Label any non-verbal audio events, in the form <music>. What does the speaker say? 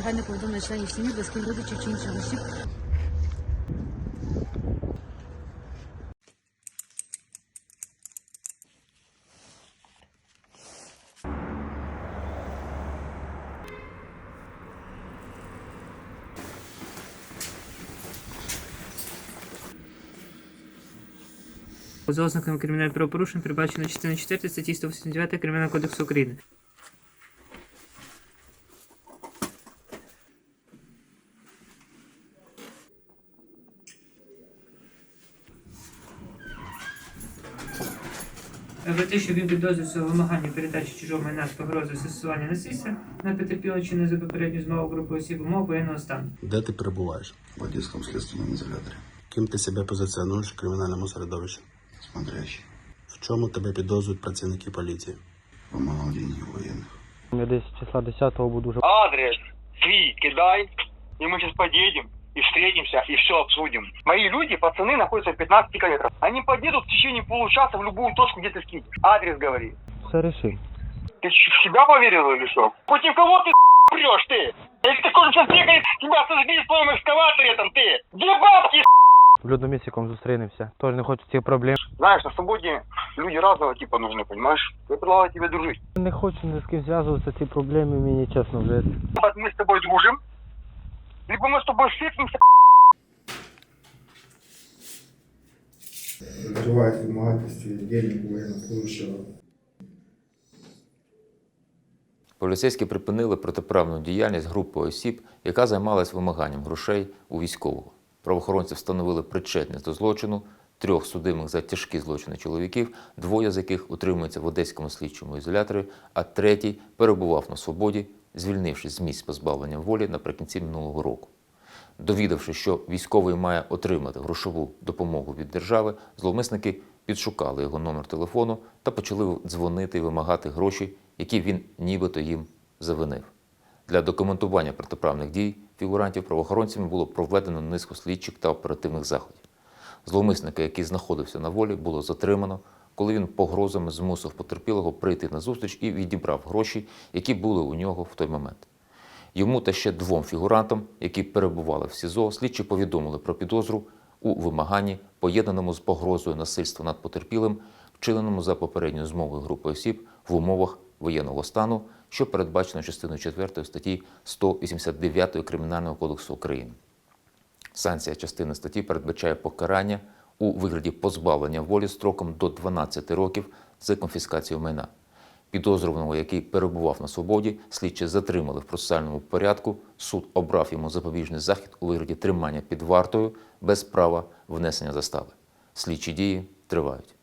негайно повідомлення членів сім'ї, близьких родичів чи інших осіб За ознаками кримінальних правопорушень передбачено частина 4 статті 189 Кримінального кодексу України. Про те, що він підозрюється у вимаганні передачі чужого майна з погрозою застосування насильства на потерпілого чи не за попередню змову групи осіб умов воєнного стану. Де ти перебуваєш? В Одесском следственном изоляторе. Ким ти себе позиціонуєш в кримінальному середовищі? Смотрящий. В чому тебе підозрюють працівники поліції? Вымогал деньги у военных. Я десь числа 10-го буду вже адрес свій кидай, и мы сейчас поедем и встретимся, и все обсудим. Мои люди, пацаны, находятся в 15 километрах. Они подъедут в течение получаса в любую точку, где ты скинешь. Адрес говори. все рішив. Ты ч- в себя поверил или что? Против кого ты <laughs> прешь ты? Если ты хочешь сейчас приехать, тебя сожгли в твоем экскаваторе там ты. Где бабки? <laughs> В людномісіком зустрінемося. Теж не хочу цих проблем. Знаешь, на свободе люди разного типа нужны, понимаешь? Я предлагаю тебе дружить. Не хочу ні з ким зв'язуватися, ці проблеми мені чесно вже. Вот мы с тобой дружим, либо мы с тобой встретимся, закрывает вымогательство денег у военнослужащего. Поліцейські припинили протиправну діяльність групи осіб, яка займалась вимаганням грошей у військового. Правоохоронці встановили причетність до злочину трьох судимих за тяжкі злочини чоловіків, двоє з яких утримуються в одеському слідчому ізоляторі, а третій перебував на свободі, звільнившись з місць позбавлення волі наприкінці минулого року. Довідавши, що військовий має отримати грошову допомогу від держави, зловмисники підшукали його номер телефону та почали дзвонити і вимагати гроші, які він нібито їм завинив. Для документування протиправних дій фігурантів правоохоронцями було проведено низку слідчих та оперативних заходів. Зловмисника, який знаходився на волі, було затримано, коли він погрозами змусив потерпілого прийти на зустріч і відібрав гроші, які були у нього в той момент. Йому та ще двом фігурантам, які перебували в СІЗО, слідчі повідомили про підозру у вимаганні, поєднаному з погрозою насильства над потерпілим, вчиненому за попередньою змовою групи осіб в умовах воєнного стану, що передбачено частиною 4 статті 189 Кримінального кодексу України. Санкція частини статті передбачає покарання у вигляді позбавлення волі строком до 12 років за конфіскацією майна. Підозрюваного, який перебував на свободі, слідчі затримали в процесуальному порядку. Суд обрав йому запобіжний захід у вигляді тримання під вартою без права внесення застави. Слідчі дії тривають.